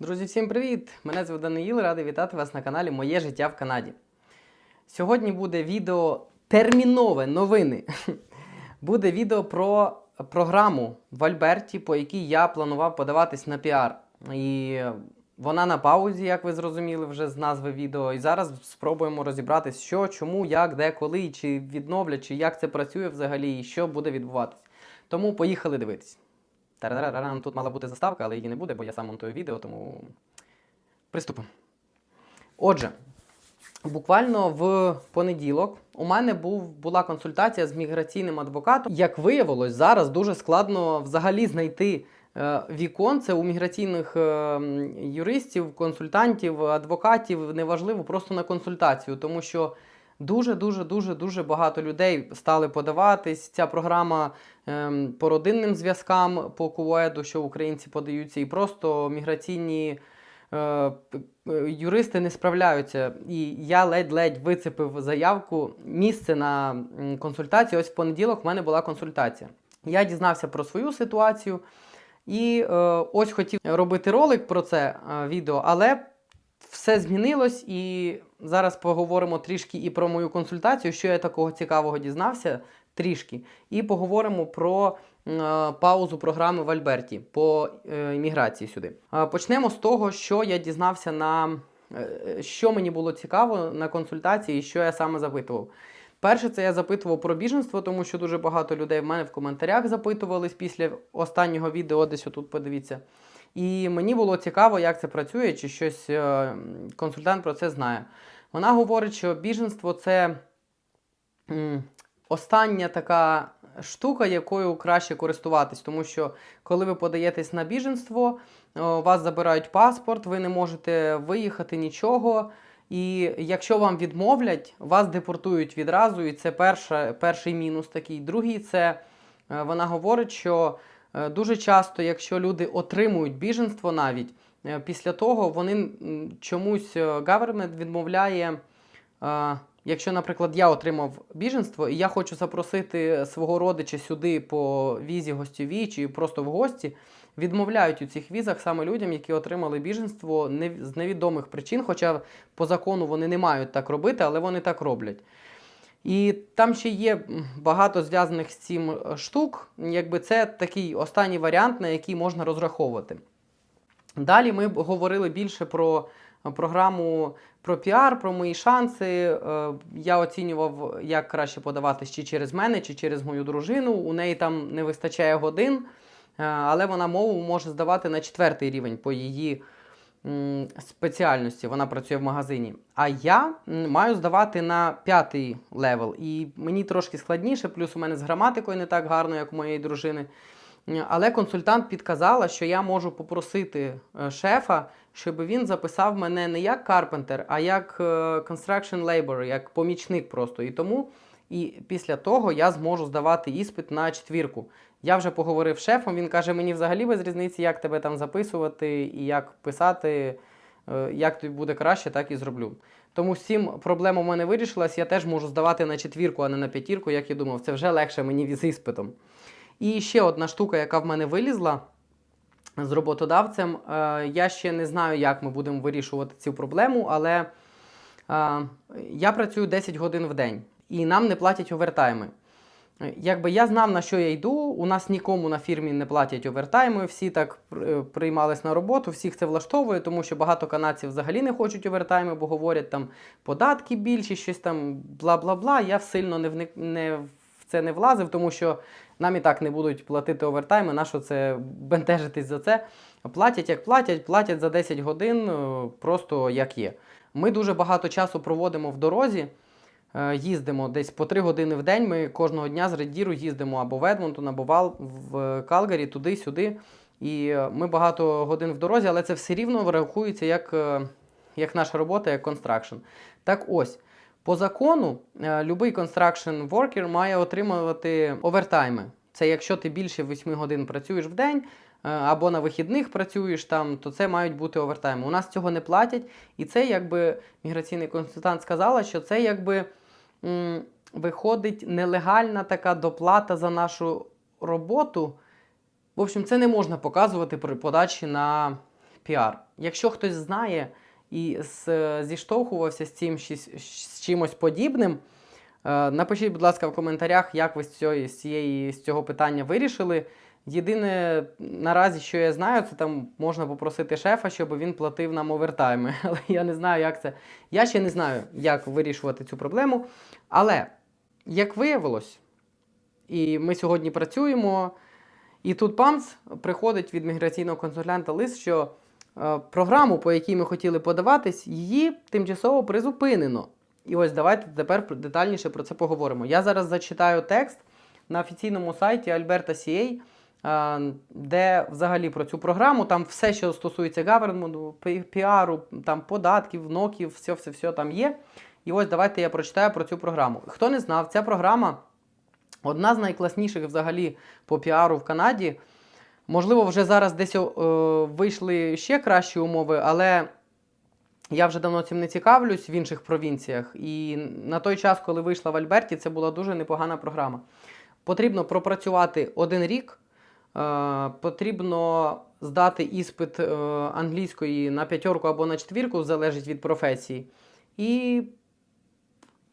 Друзі, всім привіт! Мене звуть Даниїл, радий вітати вас на каналі Моє життя в Канаді. Сьогодні буде відео термінове новини. Буде відео про програму в Альберті, по якій я планував подаватись на піар. І вона на паузі, як ви зрозуміли вже з назви відео. І зараз спробуємо розібратись, що, чому, як, де, коли, чи відновлять, чи як це працює взагалі, і що буде відбуватись. Тому поїхали дивитись. Тарарарарам, Тут мала бути заставка, але її не буде, бо я сам монтую відео, тому приступимо. Отже, буквально в понеділок у мене був, була консультація з міграційним адвокатом. Як виявилось, зараз дуже складно взагалі знайти е, віконце у міграційних е, юристів, консультантів, адвокатів, неважливо, просто на консультацію, тому що. Дуже, дуже, дуже, дуже багато людей стали подаватись. Ця програма ем, по родинним зв'язкам по куеду, що українці подаються, і просто міграційні е, е, юристи не справляються. І я ледь-ледь вицепив заявку. Місце на консультацію. Ось в понеділок в мене була консультація. Я дізнався про свою ситуацію і е, ось хотів робити ролик про це відео, але все змінилось, і зараз поговоримо трішки і про мою консультацію, що я такого цікавого дізнався трішки, і поговоримо про е, паузу програми в Альберті по е, імміграції сюди. Е, почнемо з того, що я дізнався на е, що мені було цікаво на консультації, і що я саме запитував. Перше, це я запитував про біженство, тому що дуже багато людей в мене в коментарях запитувались після останнього відео, десь отут подивіться. І мені було цікаво, як це працює, чи щось е, консультант про це знає. Вона говорить, що біженство це остання така штука, якою краще користуватись, тому що коли ви подаєтесь на біженство, е, вас забирають паспорт, ви не можете виїхати нічого. І якщо вам відмовлять, вас депортують відразу, і це перша, перший мінус такий. Другий це е, вона говорить, що дуже часто, якщо люди отримують біженство навіть, е, після того вони чомусь е, government відмовляє. е, Якщо, наприклад, я отримав біженство і я хочу запросити свого родича сюди по візі гостьовій чи просто в гості, відмовляють у цих візах саме людям, які отримали біженство з невідомих причин, хоча по закону вони не мають так робити, але вони так роблять. І там ще є багато зв'язаних з цим е, штук. Якби це такий останній варіант, на який можна розраховувати. Далі ми говорили більше про е, програму про піар, про мої шанси. Е, Я оцінював, як краще подаватись чи через мене, чи через мою дружину. У неї там не вистачає годин, але вона мову може здавати на четвертий рівень по її спеціальності. Вона працює в магазині. А я маю здавати на п'ятий левел. І мені трошки складніше, плюс у мене з граматикою не так гарно, як у моєї дружини. Але консультант підказала, що я можу попросити е, шефа, щоб він записав мене не як карпентер, а як е, construction labor, як помічник просто. І тому і після того я зможу здавати іспит на четвірку. Я вже поговорив з шефом, він каже, мені взагалі без різниці, як тебе там записувати і як писати, е, як тобі буде краще, так і зроблю. Тому цим проблема в мене вирішилась, я теж можу здавати на четвірку, а не на п'ятірку, як я думав, це вже легше мені з іспитом. І ще одна штука, яка в мене вилізла з роботодавцем. Е, Я ще не знаю, як ми будемо вирішувати цю проблему, але е, я працюю 10 годин в день і нам не платять овертайми. Якби я знав, на що я йду, у нас нікому на фірмі не платять овертайми, всі так е, приймались на роботу, всіх це влаштовує, тому що багато канадців взагалі не хочуть овертайми, бо говорять там податки більші, щось там бла-бла-бла. Я сильно не, вник, не в це не влазив, тому що нам і так не будуть платити овертайми, на що це бентежитись за це. Платять як платять, платять за 10 годин, е, просто як є. Ми дуже багато часу проводимо в дорозі. Е, Їздимо десь по 3 години в день. Ми кожного дня з редіру їздимо або в Едмонтон, або Вал, в Калгарі, туди-сюди. І е, ми багато годин в дорозі, але це все рівно рахується як, е, як наша робота, як констракшн. Так ось, по закону, любий construction worker має отримувати овертайми. Це якщо ти більше 8 годин працюєш в день, або на вихідних працюєш там, то це мають бути овертайми. У нас цього не платять, і це якби міграційний консультант сказала, що це якби виходить нелегальна така доплата за нашу роботу. В общем, це не можна показувати при подачі на піар. Якщо хтось знає і зіштовхувався з цим з чимось подібним, е, напишіть, будь ласка, в коментарях, як ви з, цієї, з цього питання вирішили. Єдине наразі, що я знаю, це там можна попросити шефа, щоб він платив нам овертайми. Але я не знаю, як це. Я ще не знаю, як вирішувати цю проблему. Але як виявилось, і ми сьогодні працюємо, і тут ПАМС приходить від міграційного консультанта лист, що е, програму, по якій ми хотіли подаватись, її тимчасово призупинено. І ось давайте тепер детальніше про це поговоримо. Я зараз зачитаю текст на офіційному сайті Альберта е, де взагалі про цю програму, там все, що стосується гаверменту, піару, там податків, ноків, все, все, все там є. І ось давайте я прочитаю про цю програму. Хто не знав, ця програма одна з найкласніших взагалі по піару в Канаді. Можливо, вже зараз десь е, вийшли ще кращі умови, але я вже давно цим не цікавлюсь в інших провінціях. І на той час, коли вийшла в Альберті, це була дуже непогана програма. Потрібно пропрацювати один рік, е, потрібно здати іспит е, англійської на п'ятерку або на четвірку, залежить від професії. І,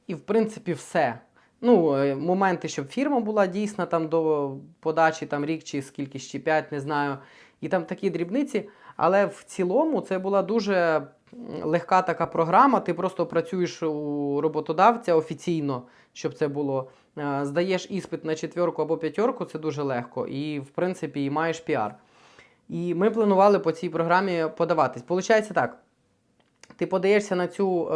і в принципі, все. Ну, е, моменти, щоб фірма була дійсна там до подачі там рік чи скільки ще 5, не знаю. І там такі дрібниці. Але в цілому це була дуже легка така програма. Ти просто працюєш у роботодавця офіційно, щоб це було. Е, Здаєш іспит на четверку або п'ятерку, це дуже легко. І, в принципі, і маєш піар. І ми планували по цій програмі подаватись. Получається так. Ти подаєшся на цю е,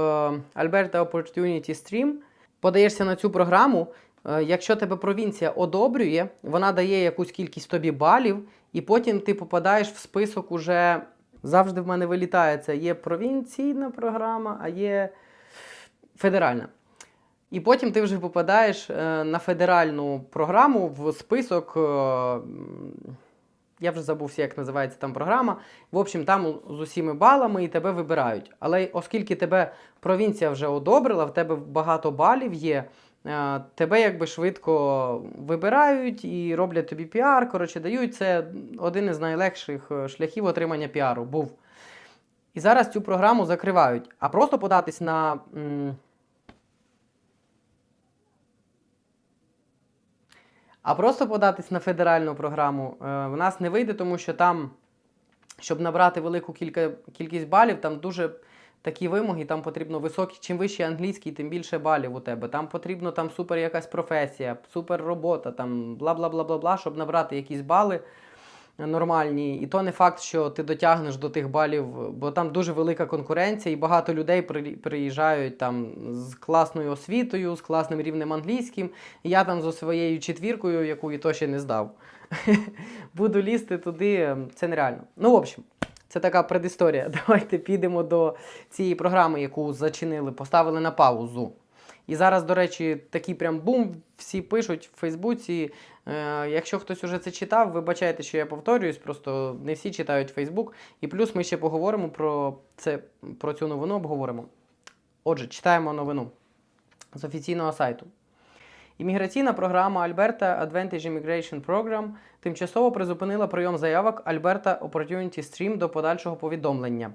Alberta Opportunity Stream, подаєшся на цю програму. Е, якщо тебе провінція одобрює, вона дає якусь кількість тобі балів, і потім ти попадаєш в список уже. Завжди в мене вилітає це. Є провінційна програма, а є федеральна. І потім ти вже попадаєш е, на федеральну програму в список. е, я вже забувся, як називається там програма. В общем, там з усіми балами і тебе вибирають. Але оскільки тебе провінція вже одобрила, в тебе багато балів є, е, тебе якби швидко вибирають і роблять тобі піар. Коротше, дають це один із найлегших шляхів отримання піару. Був. І зараз цю програму закривають. А просто податись на. А просто податись на федеральну програму е, в нас не вийде, тому що там, щоб набрати велику кілька, кількість балів, там дуже такі вимоги, там потрібно високі. Чим вищий англійський, тим більше балів у тебе. Там потрібно там супер якась професія, супер робота, там бла бла бла бла бла, щоб набрати якісь бали нормальні. І то не факт, що ти дотягнеш до тих балів, бо там дуже велика конкуренція, і багато людей приїжджають там з класною освітою, з класним рівнем англійським. І я там зі своєю четвіркою, яку і то ще не здав. Буду лізти туди, це нереально. Ну, в общем. Це така предісторія. Давайте підемо до цієї програми, яку зачинили, поставили на паузу. І зараз, до речі, такий прям бум, всі пишуть в Фейсбуці. Е, якщо хтось уже це читав, вибачайте, що я повторююсь, просто не всі читають Фейсбук. І плюс ми ще поговоримо про це, про цю новину обговоримо. Отже, читаємо новину з офіційного сайту. Імміграційна програма Alberta Advantage Immigration Program тимчасово призупинила прийом заявок Alberta Opportunity Stream до подальшого повідомлення.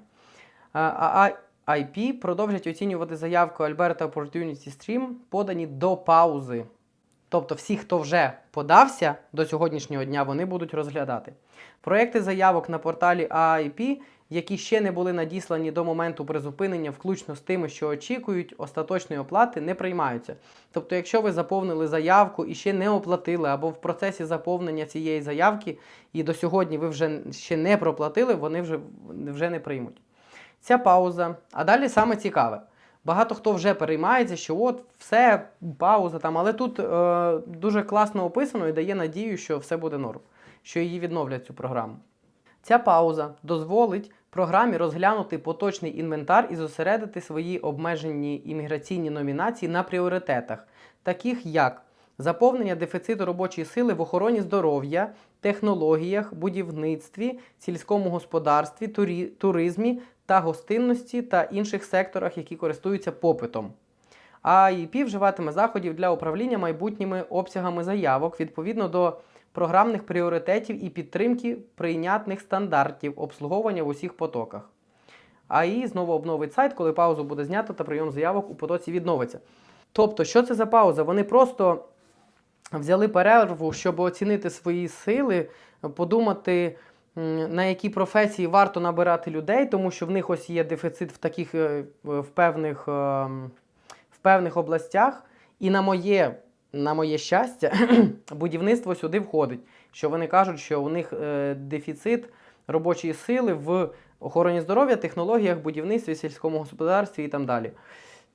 А IP продовжать оцінювати заявку Alberta Opportunity Stream, подані до паузи. Тобто всі, хто вже подався до сьогоднішнього дня, вони будуть розглядати. Проекти заявок на порталі AIP, які ще не були надіслані до моменту призупинення, включно з тими, що очікують остаточної оплати, не приймаються. Тобто, якщо ви заповнили заявку і ще не оплатили, або в процесі заповнення цієї заявки, і до сьогодні ви вже ще не проплатили, вони вже, вже не приймуть. Ця пауза. А далі саме цікаве. Багато хто вже переймається, що от все, пауза там, але тут е, дуже класно описано і дає надію, що все буде норм, що її відновлять цю програму. Ця пауза дозволить програмі розглянути поточний інвентар і зосередити свої обмежені імміграційні номінації на пріоритетах, таких як заповнення дефіциту робочої сили в охороні здоров'я, технологіях, будівництві, сільському господарстві, турі- туризмі та гостинності та інших секторах, які користуються попитом. А ІП вживатиме заходів для управління майбутніми обсягами заявок відповідно до програмних пріоритетів і підтримки прийнятних стандартів обслуговування в усіх потоках. АІ знову обновить сайт, коли паузу буде знято та прийом заявок у потоці відновиться. Тобто, що це за пауза? Вони просто взяли перерву, щоб оцінити свої сили, подумати, на які професії варто набирати людей, тому що в них ось є дефіцит в таких е, в певних, ем, в певних областях. І на моє, на моє щастя, будівництво сюди входить. Що вони кажуть, що у них е, дефіцит робочої сили в охороні здоров'я, технологіях, будівництві, сільському господарстві і там далі.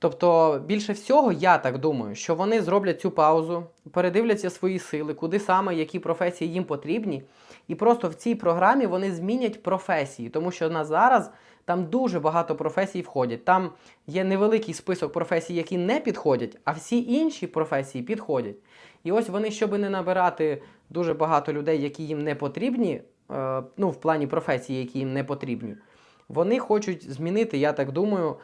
Тобто, більше всього, я так думаю, що вони зроблять цю паузу, передивляться свої сили, куди саме які професії їм потрібні, і просто в цій програмі вони змінять професії, тому що на зараз там дуже багато професій входять. Там є невеликий список професій, які не підходять, а всі інші професії підходять. І ось вони, щоб не набирати дуже багато людей, які їм не потрібні, е, ну, в плані професій, які їм не потрібні, вони хочуть змінити, я так думаю,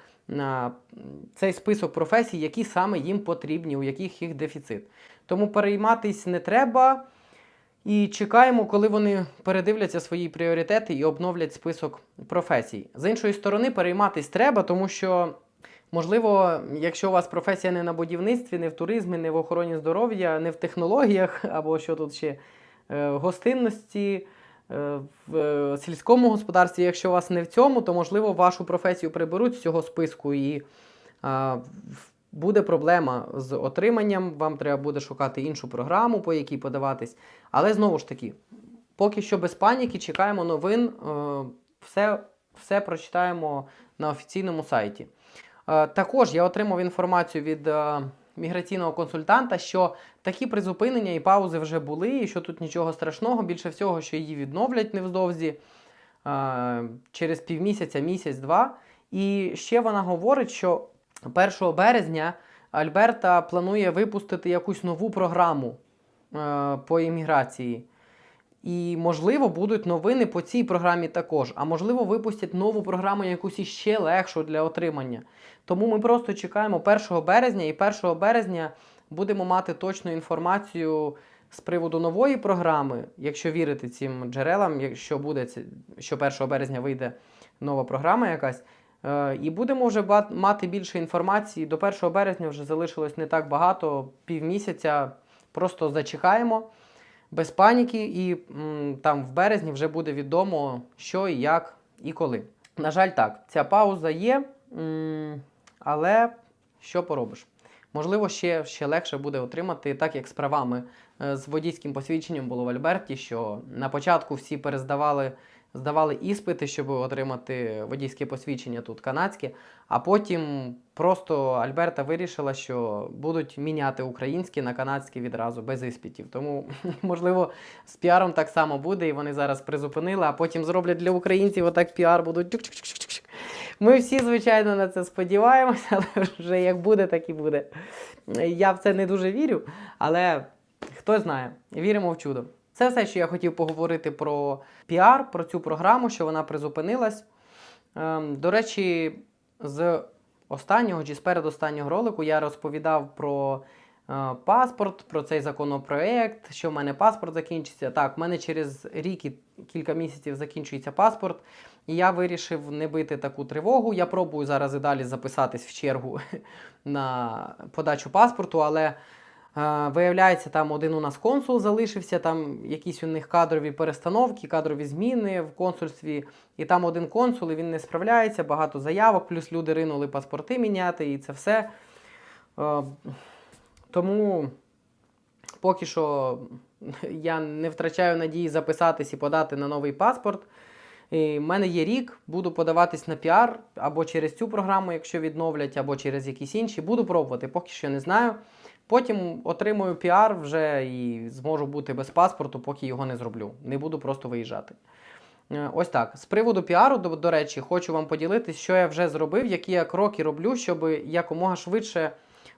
цей список професій, які саме їм потрібні, у яких їх дефіцит. Тому перейматись не треба. І чекаємо, коли вони передивляться свої пріоритети і обновлять список професій. З іншої сторони, перейматись треба, тому що, можливо, якщо у вас професія не на будівництві, не в туризмі, не в охороні здоров'я, не в технологіях, або що тут ще е, гостинності, в е, сільському господарстві, якщо вас не в цьому, то можливо вашу професію приберуть з цього списку і буде проблема з отриманням. Вам треба буде шукати іншу програму, по якій подаватись. Але знову ж таки, поки що без паніки, чекаємо новин, е, все, все прочитаємо на офіційному сайті. Е, Також я отримав інформацію від е, міграційного консультанта, що такі призупинення і паузи вже були, і що тут нічого страшного, більше всього, що її відновлять невздовзі через півмісяця, місяць-два. І ще вона говорить, що 1 березня Альберта планує випустити якусь нову програму е, по імміграції. І, можливо, будуть новини по цій програмі також. А можливо, випустять нову програму, якусь іще легшу для отримання. Тому ми просто чекаємо 1 березня, і 1 березня будемо мати точну інформацію з приводу нової програми, якщо вірити цим джерелам, якщо буде що 1 березня вийде нова програма якась. Е, І будемо вже мати більше інформації. До 1 березня вже залишилось не так багато, півмісяця. Просто зачекаємо без паніки, і м, там в березні вже буде відомо, що і як і коли. На жаль, так, ця пауза є, м, але що поробиш? Можливо, ще, ще легше буде отримати, так як з правами е, з водійським посвідченням було в Альберті, що на початку всі перездавали здавали іспити, щоб отримати водійське посвідчення тут канадське, а потім просто Альберта вирішила, що будуть міняти українське на канадське відразу без іспитів. Тому, можливо, з піаром так само буде, і вони зараз призупинили, а потім зроблять для українців отак піар будуть. Ми всі, звичайно, на це сподіваємося, але вже як буде, так і буде. Я в це не дуже вірю, але хто знає, віримо в чудо. Це все, що я хотів поговорити про піар, про цю програму, що вона призупинилась. Ем, до речі, з останнього чи з передостаннього ролику я розповідав про е, паспорт, про цей законопроект, що в мене паспорт закінчиться. Так, в мене через рік і кілька місяців закінчується паспорт, і я вирішив не бити таку тривогу. Я пробую зараз і далі записатись в чергу на подачу паспорту, але. Виявляється, там один у нас консул залишився, там якісь у них кадрові перестановки, кадрові зміни в консульстві. І там один консул, і він не справляється, багато заявок, плюс люди ринули паспорти міняти, і це все. Тому поки що я не втрачаю надії записатись і подати на новий паспорт. В мене є рік, буду подаватись на піар або через цю програму, якщо відновлять, або через якісь інші. Буду пробувати, поки що не знаю. Потім отримую піар вже і зможу бути без паспорту, поки його не зроблю. Не буду просто виїжджати. Е, Ось так. З приводу піару, до, до речі, хочу вам поділитись, що я вже зробив, які я кроки роблю, щоб якомога швидше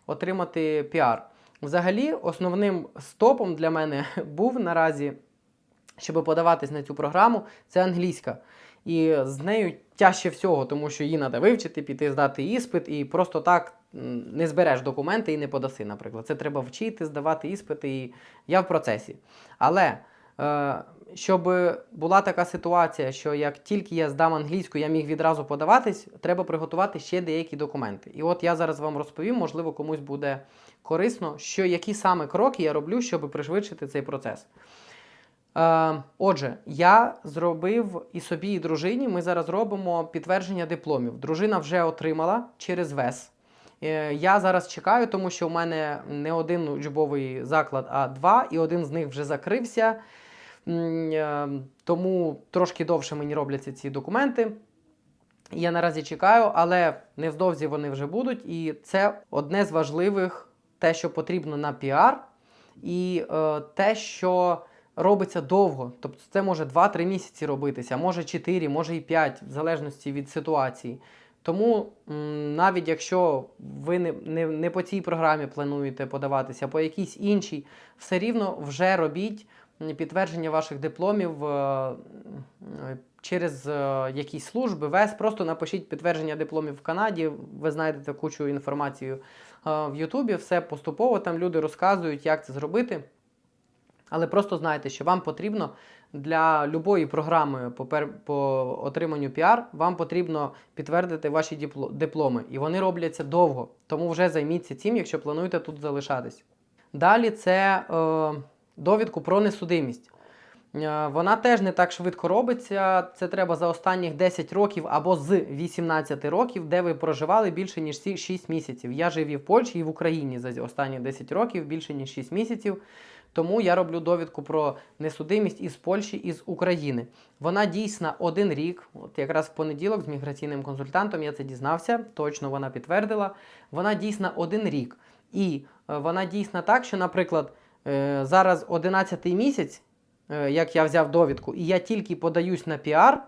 отримати піар. Взагалі, основним стопом для мене був наразі, щоб подаватись на цю програму, це англійська. І з нею тяжче всього, тому що її треба вивчити, піти здати іспит, і просто так не збереш документи і не подаси, наприклад. Це треба вчити, здавати іспити, і я в процесі. Але е, щоб була така ситуація, що як тільки я здам англійську, я міг відразу подаватись, треба приготувати ще деякі документи. І от я зараз вам розповім, можливо, комусь буде корисно, що які саме кроки я роблю, щоб пришвидшити цей процес. Е, отже, я зробив і собі, і дружині. Ми зараз робимо підтвердження дипломів. Дружина вже отримала через ВЕС. Е, Я зараз чекаю, тому що у мене не один учбовий заклад, а два, і один з них вже закрився. Е, Тому трошки довше мені робляться ці документи. Я наразі чекаю, але невдовзі вони вже будуть. І це одне з важливих, те, що потрібно на піар, і те, що робиться довго. Тобто це може 2-3 місяці робитися, може 4, може і 5, в залежності від ситуації. Тому навіть якщо ви не, не, не по цій програмі плануєте подаватися, а по якійсь іншій, все рівно вже робіть підтвердження ваших дипломів е, через е, якісь служби. ВЕС просто напишіть підтвердження дипломів в Канаді. Ви знайдете кучу інформації е, в Ютубі. Все поступово там люди розказують, як це зробити. Але просто знайте, що вам потрібно для любої програми по, пер... по отриманню піар, вам потрібно підтвердити ваші дипломи. І вони робляться довго. Тому вже займіться цим, якщо плануєте тут залишатись. Далі це е, довідку про несудимість. Е, Вона теж не так швидко робиться. Це треба за останніх 10 років або з 18 років, де ви проживали більше ніж 6 місяців. Я жив і в Польщі, і в Україні за останні 10 років більше ніж 6 місяців. Тому я роблю довідку про несудимість із Польщі і з України. Вона дійсна один рік. От якраз в понеділок з міграційним консультантом я це дізнався. Точно вона підтвердила. Вона дійсна один рік. І е, вона дійсна так, що, наприклад, е, зараз 11 місяць, е, як я взяв довідку, і я тільки подаюсь на піар,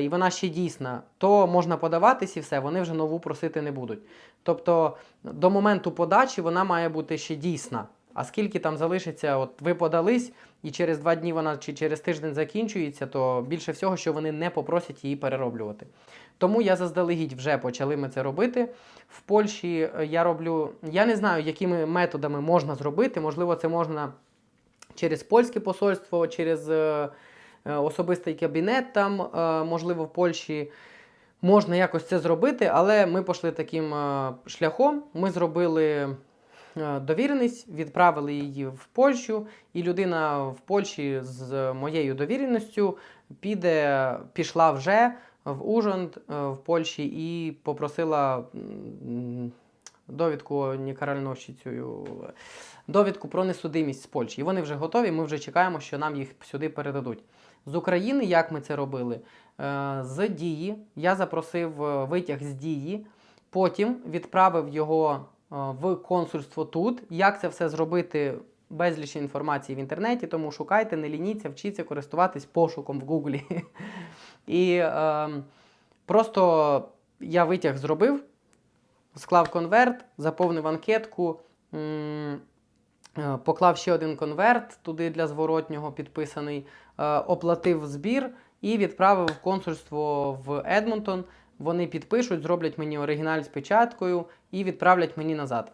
і вона ще дійсна, то можна подаватись і все, вони вже нову просити не будуть. Тобто до моменту подачі вона має бути ще дійсна. А скільки там залишиться, от ви подались, і через два дні вона чи через тиждень закінчується, то більше всього, що вони не попросять її перероблювати. Тому я заздалегідь вже почали ми це робити. В Польщі е, я роблю, я не знаю, якими методами можна зробити. Можливо, це можна через польське посольство, через е, е, особистий кабінет, там, можливо, в Польщі. Можна якось це зробити, але ми пішли таким шляхом. Ми зробили довіреність, відправили її в Польщу, і людина в Польщі з моєю довіреністю піде, пішла вже в Ужгород е, в Польщі і попросила довідку не довідку про несудимість з Польщі. І вони вже готові. Ми вже чекаємо, що нам їх сюди передадуть. З України, як ми це робили? Е, З дії я запросив е, витяг з дії, потім відправив його е, в консульство тут. Як це все зробити? Безліч інформації в інтернеті, тому шукайте, не лініться, вчіться користуватись пошуком в Гуглі. І е, просто я витяг зробив, склав конверт, заповнив анкетку, е, поклав ще один конверт туди для зворотнього підписаний, е, оплатив збір і відправив консульство в Едмонтон. Вони підпишуть, зроблять мені оригіналь з печаткою і відправлять мені назад.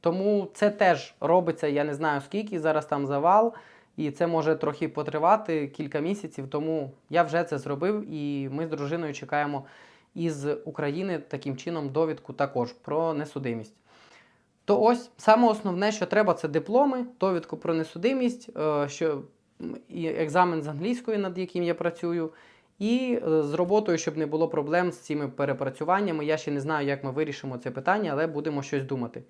Тому це теж робиться, я не знаю скільки, зараз там завал, і це може трохи потривати кілька місяців. Тому я вже це зробив, і ми з дружиною чекаємо із України таким чином довідку також про несудимість. То ось саме основне, що треба, це дипломи, довідку про несудимість, е, що і екзамен з англійської, над яким я працюю, і е, з роботою, щоб не було проблем з цими перепрацюваннями. Я ще не знаю, як ми вирішимо це питання, але будемо щось думати.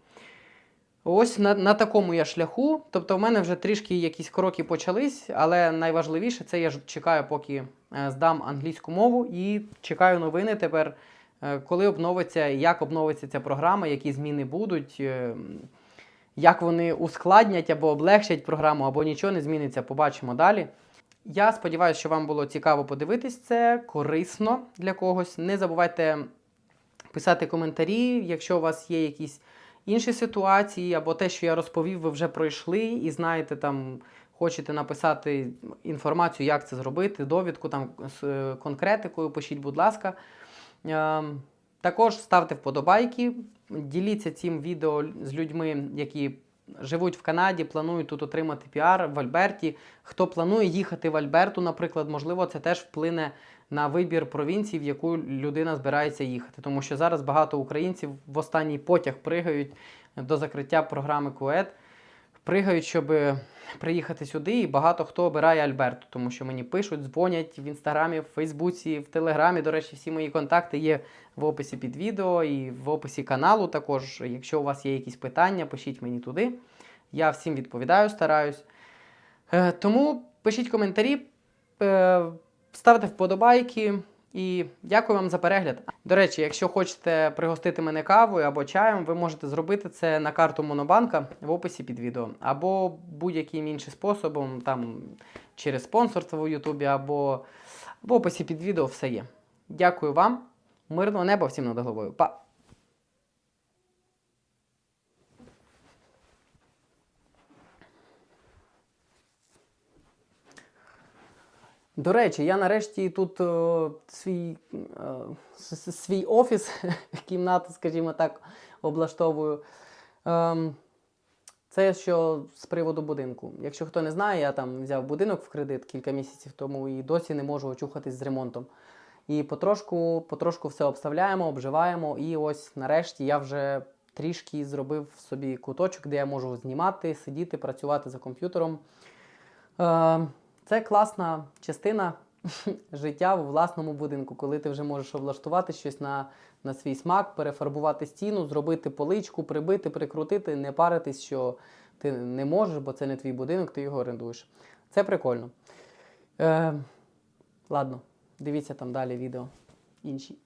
Ось на, на такому я шляху. Тобто, в мене вже трішки якісь кроки почались, але найважливіше це я чекаю, поки е, здам англійську мову і чекаю новини тепер, е, коли обновиться, як обновиться ця програма, які зміни будуть, як вони ускладнять або облегшать програму, або нічого не зміниться. Побачимо далі. Я сподіваюся, що вам було цікаво подивитись це, корисно для когось. Не забувайте писати коментарі, якщо у вас є якісь інші ситуації, або те, що я розповів, ви вже пройшли і знаєте там хочете написати інформацію, як це зробити, довідку там з е, конкретикою, пишіть, будь ласка. Ем, Також ставте вподобайки, діліться цим відео з людьми, які живуть в Канаді, планують тут отримати піар в Альберті. Хто планує їхати в Альберту, наприклад, можливо, це теж вплине на вибір провінції, в яку людина збирається їхати. Тому що зараз багато українців в останній потяг пригають до закриття програми КУЕД, пригають, щоб приїхати сюди, і багато хто обирає Альберту, тому що мені пишуть, дзвонять в інстаграмі, в Фейсбуці, в Телеграмі. До речі, всі мої контакти є в описі під відео і в описі каналу. Також, якщо у вас є якісь питання, пишіть мені туди. Я всім відповідаю, стараюсь. Е, тому пишіть коментарі, е, ставте вподобайки. І дякую вам за перегляд. До речі, якщо хочете пригостити мене кавою або чаєм, ви можете зробити це на карту Монобанка в описі під відео, або будь-яким іншим способом, там через спонсорство в Ютубі, або в описі під відео все є. Дякую вам. Мирного неба всім над головою. Па! До речі, я нарешті тут е, свій, е, с- с- свій офіс, кімнату, скажімо так, облаштовую. Ем, це що з приводу будинку. Якщо хто не знає, я там взяв будинок в кредит кілька місяців тому і досі не можу очухатись з ремонтом. І потрошку, потрошку все обставляємо, обживаємо. І ось нарешті я вже трішки зробив собі куточок, де я можу знімати, сидіти, працювати за комп'ютером. Е, Це класна частина життя у власному будинку, коли ти вже можеш облаштувати щось на, на свій смак, перефарбувати стіну, зробити поличку, прибити, прикрутити, не паритись, що ти не можеш, бо це не твій будинок, ти його орендуєш. Це прикольно. Е, ладно, дивіться там далі відео інші.